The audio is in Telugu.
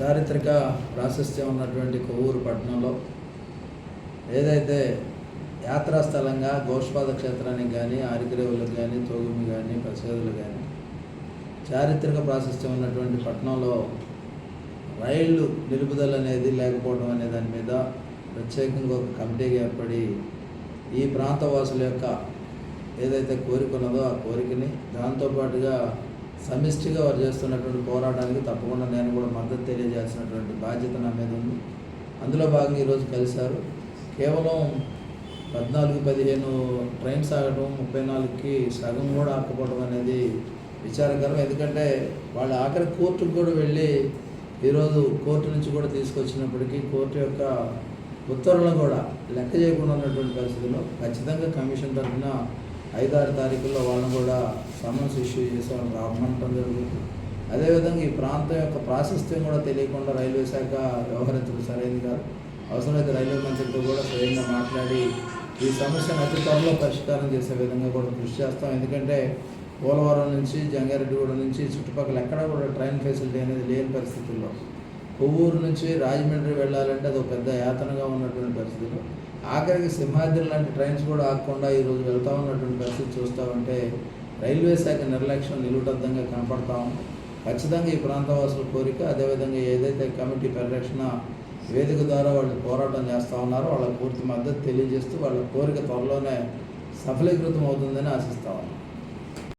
చారిత్రక ప్రాశస్త్యం ఉన్నటువంటి కొవ్వూరు పట్టణంలో ఏదైతే యాత్రా స్థలంగా గోష్పాద క్షేత్రానికి కానీ ఆరిగ్రేవులకు కానీ తోగుమి కానీ ప్రసేదులు కానీ చారిత్రక ప్రాశస్త్యం ఉన్నటువంటి పట్టణంలో రైళ్ళు నిలుపుదల అనేది లేకపోవడం అనే దాని మీద ప్రత్యేకంగా ఒక కమిటీగా ఏర్పడి ఈ ప్రాంత వాసుల యొక్క ఏదైతే కోరిక ఉన్నదో ఆ కోరికని దాంతోపాటుగా సమిష్టిగా వారు చేస్తున్నటువంటి పోరాటానికి తప్పకుండా నేను కూడా మద్దతు తెలియజేయాల్సినటువంటి బాధ్యత నా మీద ఉంది. అందులో భాగంగా ఈరోజు కలిశారు. కేవలం పద్నాలుగు పదిహేను ట్రైన్స్ ఆగడం ముప్పై నాలుగుకి సగం కూడా ఆకపోవడం అనేది విచారకరం. ఎందుకంటే వాళ్ళ ఆఖరి కోర్టుకు కూడా వెళ్ళి ఈరోజు కోర్టు నుంచి కూడా తీసుకొచ్చినప్పటికీ కోర్టు యొక్క ఉత్తర్వులను కూడా లెక్క చేయకుండా ఉన్నటువంటి పరిస్థితుల్లో ఖచ్చితంగా కమిషన్ తరఫున ఐదారు తారీఖుల్లో వాళ్ళని కూడా సమన్స్ ఇష్యూ చేసి వాళ్ళని రమ్మంటం జరుగుతుంది. అదేవిధంగా ఈ ప్రాంతం యొక్క ప్రాశస్త్యం కూడా తెలియకుండా రైల్వే శాఖ వ్యవహరించడం సరైనది కాదు. అవసరమైతే రైల్వే మంత్రితో కూడా స్వయంగా మాట్లాడి ఈ సమస్యను అతి త్వరలో పరిష్కారం చేసే విధంగా కూడా కృషి చేస్తాం. ఎందుకంటే పోలవరం నుంచి జంగారెడ్డిగూడ నుంచి చుట్టుపక్కల ఎక్కడా కూడా ట్రైన్ ఫెసిలిటీ అనేది లేని పరిస్థితుల్లో. కొవ్వూరు నుంచి రాజమండ్రి వెళ్ళాలంటే అది ఒక పెద్ద యాతనగా ఉన్నటువంటి పరిస్థితుల్లో ఆఖరికి సింహాద్రి లాంటి ట్రైన్స్ కూడా ఆగకుండా ఈరోజు వెళ్తా ఉన్నటువంటి పరిస్థితి చూస్తూ ఉంటే రైల్వే శాఖ నిర్లక్ష్యం నిలుటద్దంగా కనపడతాం ఖచ్చితంగా ఈ ప్రాంతవాసుల కోరిక అదేవిధంగా ఏదైతే కమిటీ పరిరక్షణ వేదిక ద్వారా వాళ్ళు పోరాటం చేస్తూ ఉన్నారో వాళ్ళ పూర్తి మద్దతు తెలియజేస్తూ వాళ్ళ కోరిక త్వరలోనే సఫలీకృతం అవుతుందని ఆశిస్తా ఉన్నాం.